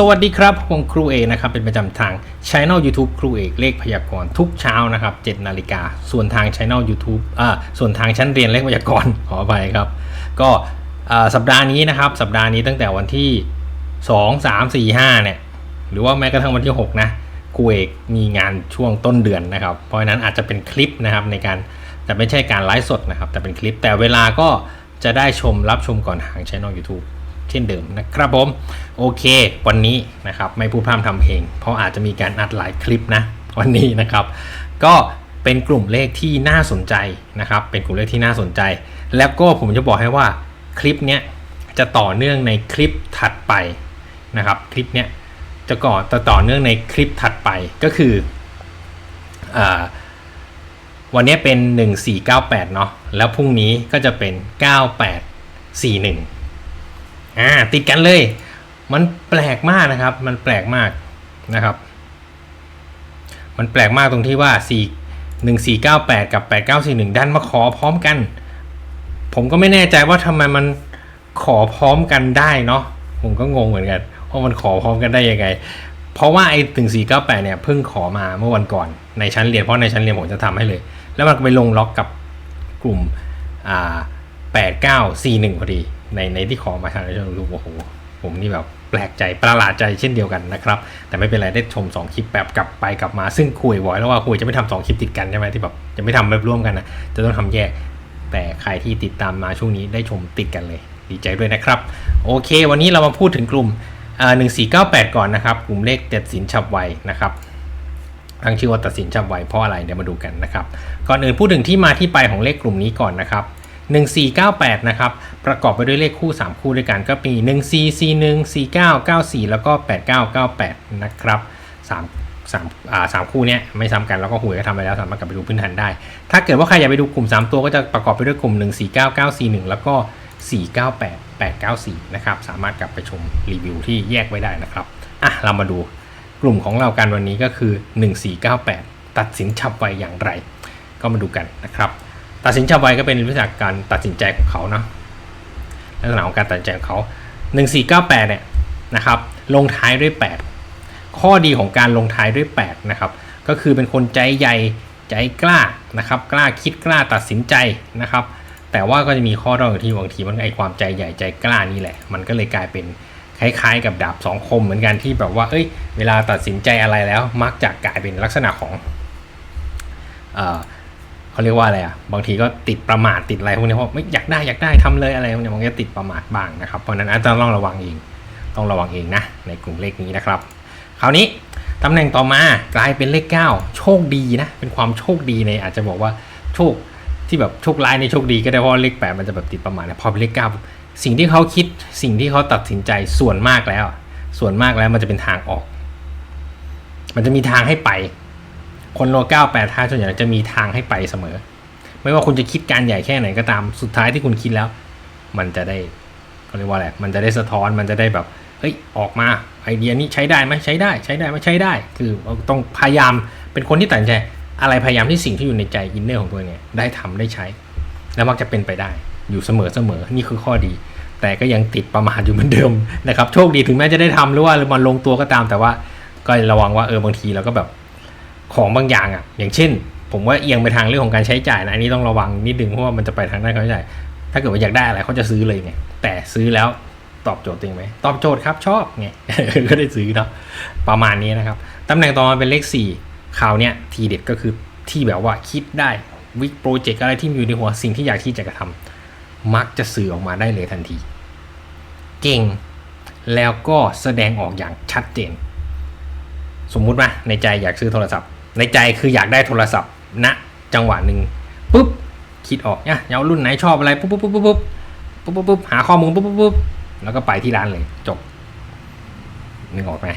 สวัสดีครับผมครูเอกนะครับ เป็นประจำทางช anel YouTube ครูเอกเลขพยากรณ์ทุกเช้านะครับ7นาฬิกาส่วนทางช anel YouTube อ่าส่วนทางชั้นเรียนเลขพยากรณ์ขออภัยครับ ก็สัปดาห์นี้นะครับ สัปดาห์นี้ตั้งแต่วันที่ 2 3 4 5 เนี่ย หรือว่าแม้กระทั่งวันที่ 6 นะครูเอกมีงานช่วงต้นเดือนนะครับ เพราะฉะนั้นอาจจะเป็นคลิปนะครับในการแต่ไม่ใช่การไลฟ์สดนะครับ แต่เป็นคลิปแต่เวลาก็จะได้ชมรับชมก่อนทางช anel YouTube เช่นเดิมนะครับผม โอเค วันนี้นะครับไม่พูดพร่ำทำเพลง เพราะอาจจะมีการอัดหลายคลิปนะวันนี้นะครับ ก็เป็นกลุ่มเลขที่น่าสนใจนะครับ เป็นกลุ่มเลขที่น่าสนใจ แล้วก็ผมจะบอกให้ว่าคลิปเนี้ยจะต่อเนื่องในคลิปถัดไปนะครับคลิปเนี้ยจะก่อจะต่อเนื่องในคลิปถัดไปก็คืออวันนี้เป็น 1498 เนาะแล้วพรุ่งนี้ก็จะเป็น 9841 อ่าติดกันเลย มันแปลกมากนะครับ มันแปลกมากนะครับ มันแปลกมากตรงที่ว่า 4 1498 กับ 8941 ดันมาขอพร้อมกัน ผมก็ไม่แน่ใจว่าทำไมมันขอพร้อมกันได้เนาะผมก็งงเหมือนกันว่ามันขอพร้อมกันได้ยังไง เพราะว่าไอ้ถึง498 เนี่ยเพิ่งขอมาเมื่อวันก่อนในชั้นเรียนเพราะในชั้นเรียนผมจะทำให้เลย แล้วมันไปลงล็อกกับกลุ่มอ่า8941 พอดี ในในที่ขอมาทางในช่องยูทูบโอ้โหผมนี่แบบแปลกใจประหลาดใจเช่นเดียวกันนะครับ แต่ไม่เป็นไรได้ชม 2 คลิปแบบกลับไปกลับมาซึ่งคุยไว้แล้วว่าคุยจะไม่ทำสองคลิปติดกันใช่ไหมที่แบบจะไม่ทำแบบร่วมกันนะจะต้องทำแยก แต่ใครที่ติดตามมาช่วงนี้ได้ชมติดกันเลย ดีใจด้วยนะครับ โอเค วันนี้เรามาพูดถึงกลุ่มอ่า1498ก่อนนะครับ กลุ่มเลขเจ็ดสินฉับไวนะครับตั้งชื่อว่าตัดสินฉับไวเพราะอะไรเดี๋ยวมาดูกันนะครับก่อนอื่นพูดถึงที่มาที่ไปของเลขกลุ่มนี้ก่อนนะครับ 1498 นะครับ ประกอบไปด้วยเลขคู่ 3 คู่ด้วยกันก็มี 1441 4994 แล้วก็ 8998 นะครับ3 3อ่าสามคู่เนี้ยไม่ซ้ำกันแล้วก็หวยก็ทำไปแล้วสามารถกลับไปดูพื้นฐานได้ ถ้าเกิดว่าใครอยากไปดูกลุ่ม 3 ตัวก็จะประกอบไปด้วยกลุ่ม 149941 แล้วก็ 498 894 นะครับสามารถกลับไปชมรีวิวที่แยกไว้ได้นะครับอะเรามาดูกลุ่มของเรากันวันนี้ก็คือ 1498 ตัดสินฉับไวอย่างไร ก็มาดูกันนะครับ ตัดสินฉับไวก็เป็นลักษณะการตัดสินใจของเขานะลักษณะของการตัดสินใจของเขา1498เนี่ยนะครับลงท้ายด้วย 8 ข้อดีของการลงท้ายด้วย8นะครับก็คือเป็นคนใจใหญ่ใจกล้านะครับกล้าคิดกล้าตัดสินใจนะครับ แต่ว่าก็จะมีข้อด้อยที่บางทีมันไอความใจใหญ่ใจกล้านี่แหละ มันก็เลยกลายเป็นคล้ายๆ กับดาบสองคมเหมือนกันที่แบบว่า เอ้ย เวลาตัดสินใจอะไรแล้ว มักจะกลายเป็นลักษณะของอ เขาเรียกว่าอะไรอะบางทีก็ติดประมาทติดอะไรพวกนี้เพราะไม่อยากได้อยากได้ทำเลยอะไรพวกนี้มันก็ติดประมาทบ้างนะครับเพราะนั้นอาจจะต้องระวังเองต้องระวังเองนะในกลุ่มเลขนี้นะครับ คราวนี้ตำแหน่งต่อมากลายเป็นเลข 9 โชคดีนะเป็นความโชคดีในอาจจะบอกว่าโชคที่แบบโชคร้ายในโชคดีก็ได้เพราะเลข 8 มันจะแบบติดประมาทนะพอเป็นเลข 9 สิ่งที่เขาคิดสิ่งที่เขาตัดสินใจส่วนมากแล้ว ส่วนมากแล้วมันจะเป็นทางออก มันจะมีทางให้ไป คนโล9 8ท่าส่วนใหญ่จะมีทางให้ไปเสมอ ไม่ว่าคุณจะคิดการใหญ่แค่ไหนก็ตามสุดท้ายที่คุณคิดแล้ว มันจะได้เขาเรียกว่าอะไรมันจะได้สะท้อนมันจะได้แบบเฮ้ยออกมาไอเดียนี้ใช้ได้ไหมใช้ได้ใช้ได้ไหมใช้ได้ คือต้องพยายามเป็นคนที่ตัดใจอะไรพยายามที่สิ่งที่อยู่ในใจอินเนอร์ของตัวเองเนี่ยได้ทำได้ใช้ แล้วมักจะเป็นไปได้อยู่เสมอเสมอนี่คือข้อดี แต่ก็ยังติดประมาทอยู่เหมือนเดิมนะครับโชคดีถึงแม้จะได้ทำหรือว่ามันลงตัวก็ตามแต่ว่าก็ระวังว่าเออบางทีเราก็แบบ ของบางอย่างอะ อย่างเช่น ผมว่าเอียงไปทางเรื่องของการใช้จ่ายนะอันนี้ต้องระวังนิดนึงเพราะว่ามันจะไปทางด้านการใช้จ่ายถ้าเกิดว่าอยากได้อะไรเขาจะซื้อเลยไงแต่ซื้อแล้วตอบโจทย์ตัวเองไหมตอบโจทย์ครับชอบไงก็ได้ซื้อเนาะประมาณนี้นะครับตำแหน่งต่อมาเป็นเลข4ข่าวเนี้ยทีเด็ดก็คือที่แบบว่าคิดได้วิกโปรเจกต์อะไรที่มีอยู่ในหัวสิ่งที่อยากที่จะกระทำมักจะสื่อออกมาได้เลยทันที เก่งแล้วก็แสดงออกอย่างชัดเจน สมมุติว่าในใจอยากซื้อโทรศัพท์ ในใจคืออยากได้โทรศัพท์ณนะจังหวะหนึ่งปุ๊บคิดออกเนี่ยเอารุ่นไหนชอบอะไรปุ๊บปุ๊บปุ๊บปุ๊บปุ๊บปุ๊บปุ๊บหาข้อมูลปุ๊บปุ๊บปุ๊บแล้วก็ไปที่ร้านเลยจบนึกออกไหม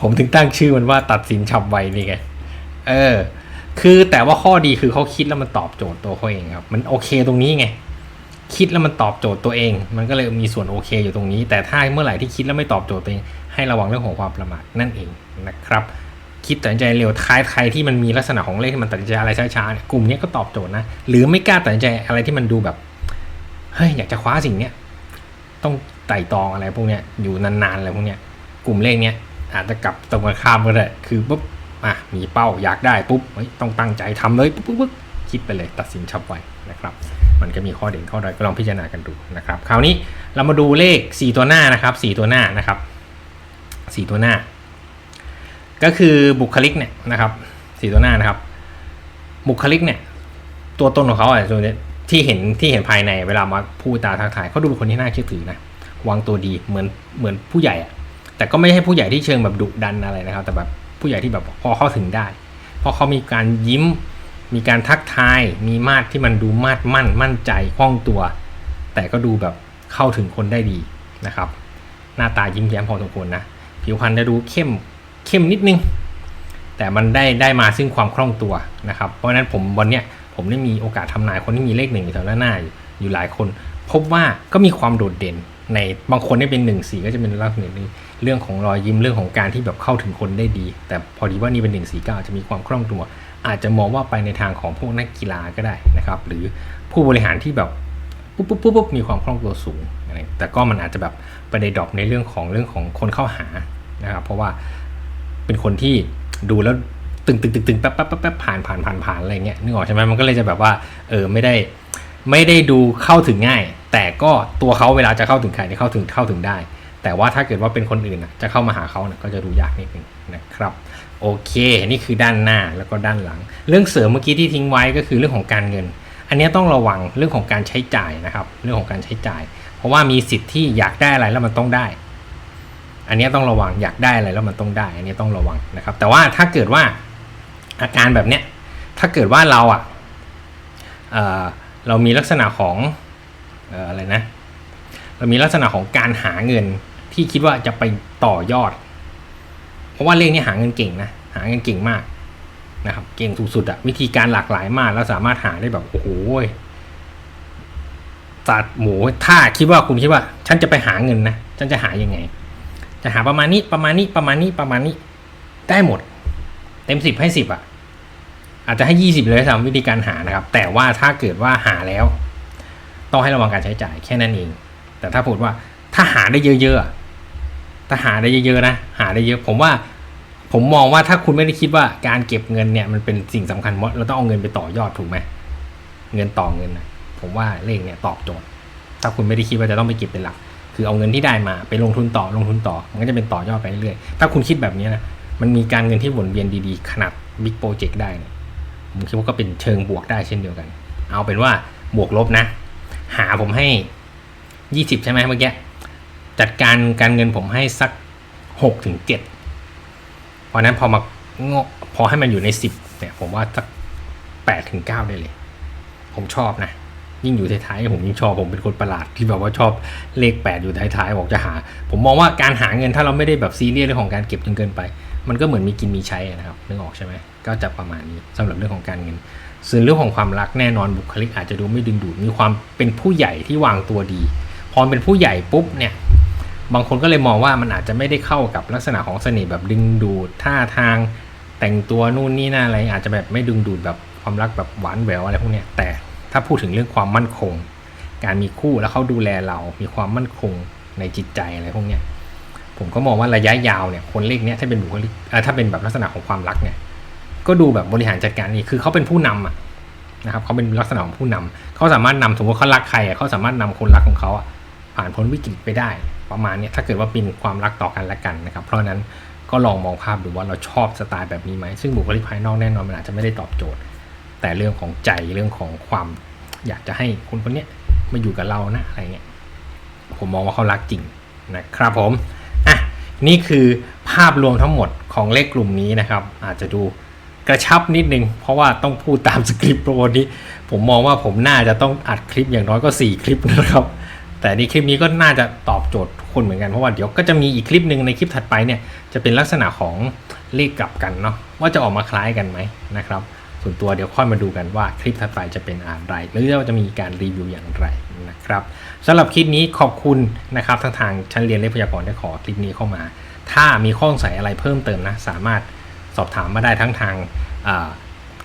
ผมถึงตั้งชื่อมันว่าตัดสินฉับไวนี่ไงเออ คือแต่ว่าข้อดีคือเขาคิดแล้วมันตอบโจทย์ตัวเขาเองครับ มันโอเคตรงนี้ไงคิดแล้วมันตอบโจทย์ตัวเอง มันก็เลยมีส่วนโอเคอยู่ตรงนี้ แต่ถ้าเมื่อไหร่ที่คิดแล้วไม่ตอบโจทย์ตัวเอง ให้ระวังเรื่องของความประมาทนั่นเองนะครับ คิดตัดใจเร็วท้ายใครที่มันมีลักษณะของเลขที่มันตัดใจอะไรช้าๆเนี่ยกลุ่มนี้ก็ตอบโจทย์นะ หรือไม่กล้าตัดใจอะไรที่มันดูแบบเฮ้ยอยากจะคว้าสิ่งเนี้ยต้องไต่ตองอะไรพวกเนี้ยอยู่นานๆอะไรพวกเนี้ยกลุ่มเลขเนี้ยอาจจะกลับตรงกันข้ามก็ได้คือปุ๊บอะมีเป้าอยากได้ปุ๊บเฮ้ยต้องตั้งใจทำเลยปุ๊บปุ๊บปุ๊บคิดไปเลยตัดสินชับไวนะครับ มันก็มีข้อเด่นข้อด้อยก็ลองพิจารณากันดูนะครับ คราวนี้เรามาดูเลข 4 ตัวหน้านะครับ 4 ตัวหน้านะครับ 4 ตัวหน้า ก็คือบุคลิกเนี่ยนะครับ4ตัวหน้านะครับ บุคลิกเนี่ย ตัวตนของเขาอะส่วนใหญ่ที่เห็นที่เห็นภายในเวลามาพูดตาทักทายเขาดูเป็นคนที่น่าเชื่อถือนะวางตัวดีเหมือนเหมือนผู้ใหญ่อะแต่ก็ไม่ใช่ผู้ใหญ่ที่เชิงแบบดุดันอะไรนะครับ แต่แบบผู้ใหญ่ที่แบบพอเข้าถึงได้ เพราะเขามีการยิ้ม มีการทักทาย มีมาดที่มันดูมาดมั่น มั่นใจคล่องตัว แต่ก็ดูแบบเข้าถึงคนได้ดีนะครับ หน้าตายิ้มแย้มพอสมควรนะ ผิวพรรณจะดูเข้ม เข้มนิดนึง แต่มันได้ได้มาซึ่งความคล่องตัวนะครับ เพราะฉะนั้นผมวันเนี้ยผมได้มีโอกาสทำนายคนที่มีเลขหนึ่งอยู่แถวหน้าอยู่อยู่หลายคน พบว่าก็มีความโดดเด่นในบางคนได้เป็นหนึ่งสีก็จะเป็นลักษณะนี้เรื่องของรอยยิ้มเรื่องของการที่แบบเข้าถึงคนได้ดี แต่พอดีว่านี่เป็นหนึ่งสีก็อาจจะมีความคล่องตัว อาจจะมองว่าไปในทางของพวกนักกีฬาก็ได้นะครับ หรือผู้บริหารที่แบบปุ๊บปุ๊บปุ๊บปุ๊บมีความคล่องตัวสูงอะไรแต่ก็มันอาจจะแบบไปในดรอปในเรื่องของเรื่องของคนเข้าหานะครับ เพราะว่า เป็นคนที่ดูแล้วตึงตึงตึงตึงแป๊บแป๊บแป๊บแป๊บผ่านผ่านผ่านผ่านอะไรเงี้ยนึกออกใช่ไหมมันก็เลยจะแบบว่าเออไม่ได้ไม่ได้ดูเข้าถึงง่าย แต่ก็ตัวเขาเวลาจะเข้าถึงใครเนี่ยเข้าถึงเข้าถึงได้ แต่ว่าถ้าเกิดว่าเป็นคนอื่นจะเข้ามาหาเขาเนี่ยก็จะดูยากนิดนึงนะครับโอเค นี่คือด้านหน้าแล้วก็ด้านหลัง เรื่องเสริมเมื่อกี้ที่ทิ้งไว้ก็คือเรื่องของการเงิน อันนี้ต้องระวังเรื่องของการใช้จ่ายนะครับ เรื่องของการใช้จ่าย เพราะว่ามีสิทธิ์ที่อยากได้อะไรแล้วมันต้องได้ อันนี้ต้องระวังอยากได้อะไรแล้วมันต้องได้ อันนี้ต้องระวังนะครับ แต่ว่าถ้าเกิดว่าอาการแบบเนี้ยถ้าเกิดว่าเราอะเออเรามีลักษณะของอออะไรนะ เรามีลักษณะของการหาเงินที่คิดว่าจะไปต่อยอด เพราะว่าเลขนี้หาเงินเก่งนะหาเงินเก่งมากนะครับ เก่งสุดๆอะวิธีการหลากหลายมาก แล้วสามารถหาได้แบบโอ้โหสัตว์หมูถ้าคิดว่าคุณคิดว่า ฉันจะไปหาเงินนะฉันจะหายังไง จะหาประมาณนี้ประมาณนี้ประมาณนี้ประมาณนี้ได้หมด เต็มสิบให้สิบอะ อาจจะให้ยี่สิบเลยสำวิธีการหานะครับ แต่ว่าถ้าเกิดว่าหาแล้ว ต้องให้ระวังการใช้จ่ายแค่นั้นเอง แต่ถ้าพูดว่าถ้าหาได้เยอะๆถ้าหาได้เยอะๆนะหาได้เยอะ ผมว่าผมมองว่าถ้าคุณไม่ได้คิดว่าการเก็บเงินเนี่ยมันเป็นสิ่งสำคัญเราต้องเอาเงินไปต่อยอดถูกไหมเงินต่อเงินนะผมว่าเลขเนี่ยตอบโจทย์ ถ้าคุณไม่ได้คิดว่าจะต้องไปเก็บเป็นหลัก คือเอาเงินที่ได้มาไปลงทุนต่อลงทุนต่อ มันก็จะเป็นต่อยอดไปเรื่อยๆถ้าคุณคิดแบบนี้นะมันมีการเงินที่หมุนเวียนดีๆ ขนาดบิ๊กโปรเจกต์ได้เนี่ยผมคิดว่าก็เป็นเชิงบวกได้เช่นเดียวกัน เอาเป็นว่าบวกลบนะ หาผมให้ยี่สิบใช่ไหมเมื่อกี้จัดการการเงินผมให้สักหกถึงเจ็ดเพราะนั้นพอมาโง่พอให้มันอยู่ในสิบเนี่ยผมว่าสักแปดถึงเก้าได้เลย ผมชอบนะ ยิ่งอยู่ท้ายๆผมยิ่งชอบผมเป็นคนประหลาดที่แบบว่าชอบเลขแปดอยู่ท้ายๆบอกจะหา ผมมองว่าการหาเงินถ้าเราไม่ได้แบบซีเรียสเรื่องของการเก็บจนเกินไป มันก็เหมือนมีกินมีใช้นะครับนึกออกใช่ไหมก็จะประมาณนี้สำหรับเรื่องของการเงิน ส่วนเรื่องของความรักแน่นอนบุคลิกอาจจะดูไม่ดึงดูดมีความเป็นผู้ใหญ่ที่วางตัวดี พอเป็นผู้ใหญ่ปุ๊บเนี่ยบางคนก็เลยมองว่ามันอาจจะไม่ได้เข้ากับลักษณะของเสน่ห์แบบดึงดูดท่าทางแต่งตัวนู่นนี่นั่นอะไรอาจจะแบบไม่ดึงดูดแบบความรักแบบหวานแหววอะไรพวกเนี้ยแต่ ถ้าพูดถึงเรื่องความมั่นคง การมีคู่แล้วเขาดูแลเรา มีความมั่นคงในจิตใจอะไรพวกเนี้ยผมก็มองว่าระยะยาวเนี่ยคนเลขเนี้ยถ้าเป็นบุคลิกถ้าเป็นแบบลักษณะของความรักเนี่ยก็ดูแบบบริหารจัดการนี่คือเขาเป็นผู้นำอะนะครับเขาเป็นลักษณะของผู้นำเขาสามารถนำสมมติเขารักใครอะเขาสามารถนำคนรักของเขาอะผ่านพ้นวิกฤตไปได้ ประมาณเนี้ยถ้าเกิดว่าเป็นความรักต่อกันและกันนะครับ เพราะฉะนั้นก็ลองมองภาพดูว่าเราชอบสไตล์แบบนี้ไหมซึ่งบุคลิกภายนอกแน่นอนมันอาจจะไม่ได้ตอบโจทย์ แต่เรื่องของใจเรื่องของความอยากจะให้คนคนนี้มาอยู่กับเรานะอะไรเงี้ยผมมองว่าเขารักจริงนะครับผมอะนี่คือภาพรวมทั้งหมดของเลขกลุ่มนี้นะครับ อาจจะดูกระชับนิดนึง เพราะว่าต้องพูดตามสคริปต์โปรนี้ ผมมองว่าผมน่าจะต้องอัดคลิปอย่างน้อยก็ 4 คลิปนะครับ แต่ในคลิปนี้ก็น่าจะตอบโจทย์คนเหมือนกันเพราะว่าเดี๋ยวก็จะมีอีกคลิปหนึ่งในคลิปถัดไปเนี่ยจะเป็นลักษณะของเลขกลับกันเนาะว่าจะออกมาคล้ายกันไหมนะครับ ส่วนตัวเดี๋ยวค่อยมาดูกันว่าคลิปถัดไปจะเป็นอะไรหรือว่าจะมีการรีวิวอย่างไรนะครับสำหรับคลิปนี้ขอบคุณนะครับทางทางชั้นเรียนเลขพยากรณ์ได้ขอคลิปนี้เข้ามา ถ้ามีข้อสงสัยอะไรเพิ่มเติมนะสามารถสอบถามมาได้ทั้งทาง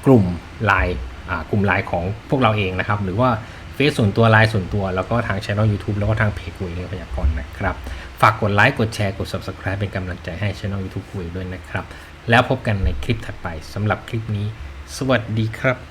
กลุ่มไลน์กลุ่มไลน์ของพวกเราเองนะครับ หรือว่าเฟซส่วนตัวไลน์ส่วนตัว แล้วก็ทางช่อง YouTube แล้วก็ทางเพจคุยเลขพยากรณ์นะครับ ฝากกดไลค์กดแชร์กด Subscribe เป็นกำลังใจให้ช่อง YouTube คุยด้วยนะครับ แล้วพบกันในคลิปถัดไปสำหรับคลิปนี้ สวัสดีครับ